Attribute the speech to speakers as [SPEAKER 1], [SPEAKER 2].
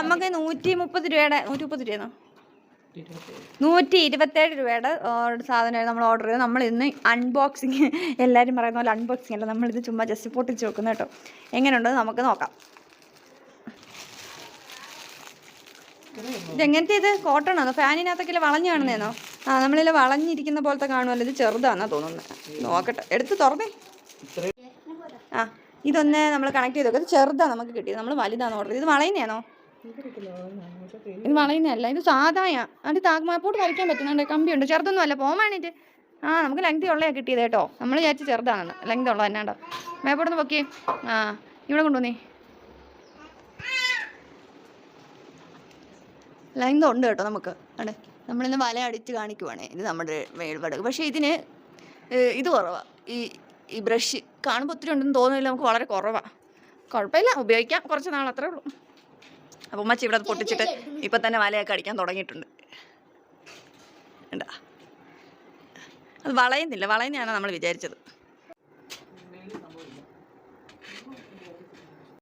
[SPEAKER 1] നമുക്ക് നൂറ്റി മുപ്പത് രൂപയുടെ നൂറ്റി മുപ്പത് രൂപയെന്നോ നൂറ്റി ഇരുപത്തേഴ് രൂപയുടെ സാധനമാണ് നമ്മൾ ഓർഡർ ചെയ്തത്. നമ്മൾ ഇന്ന് അൺബോക്സിങ് എല്ലാവരും പറയുന്ന പോലെ അൺബോക്സിങ് അല്ല. നമ്മളിത് ചുമ്മാ ജസ്റ്റ് പൊട്ടിച്ച് വെക്കുന്ന കേട്ടോ. എങ്ങനെയുണ്ടെന്ന് നമുക്ക് നോക്കാം. ഇതെങ്ങനത്തെ ഇത്? കോട്ടൺ ആണോ? ഫാനിനകത്തൊക്കെ വളഞ്ഞു കാണുന്നേന്നോ ആ നമ്മളിൽ വളഞ്ഞിരിക്കുന്ന പോലത്തെ കാണുമല്ലോ. ഇത് ചെറുതാണെന്നാ തോന്നുന്നത് നോക്കട്ടെ. എടുത്ത് തുറന്നേ. ആ ഇതൊന്ന് നമ്മൾ കണക്ട് ചെയ്ത് നോക്കാം ഇത് ചെറുതാണ് നമുക്ക് കിട്ടിയത്. നമ്മൾ വലുതാണ് ഓർഡർ ചെയ്തത്. ഇത് വളയുന്നതാണോ? ഇത് വളയുന്നതല്ല ഇത് സാധായാ. അത് താഗ്മാപ്പോട്ട് വരയ്ക്കാൻ പറ്റുന്നുണ്ട് കമ്പിയുണ്ട്. ചെറുതൊന്നും അല്ല. പോകാൻ വേണ്ടിയിട്ട് ആ നമുക്ക് ലെങ്ത് ഉള്ളതാണ് കിട്ടിയത് കേട്ടോ. നമ്മൾ വിചാരിച്ച് ചെറുതാണ്. ലെങ്ത് ഉള്ളത് എന്നാണ്ടോ മേപ്പോട്ടൊന്ന് പൊക്കിയേ ആ ഇവിടെ കൊണ്ടുവന്നേ. ലെങ്ത് ഉണ്ട് കേട്ടോ നമുക്ക്. അതെ നമ്മളിന്ന് വല അടിച്ച് കാണിക്കുവാണേ. ഇത് നമ്മുടെ മേൽവടക്ക് പക്ഷേ ഇതിന് ഇത് കുറവാണ് ഈ ഈ ബ്രഷ് കാണുമ്പോൾ ഒത്തിരി ഉണ്ടെന്ന് തോന്നുന്നില്ല. നമുക്ക് വളരെ കുറവാണ് കുഴപ്പമില്ല. ഉപയോഗിക്കാം. കുറച്ച് നാൾ അത്രേ ഉള്ളൂ. അപ്പം ഉമ്മച്ചി ഇവിടെ പൊട്ടിച്ചിട്ട് ഇപ്പം തന്നെ വലയൊക്കെ അടിക്കാൻ തുടങ്ങിയിട്ടുണ്ട്. അത് വളയുന്നില്ല വളയുന്നതാണ് നമ്മൾ വിചാരിച്ചത്?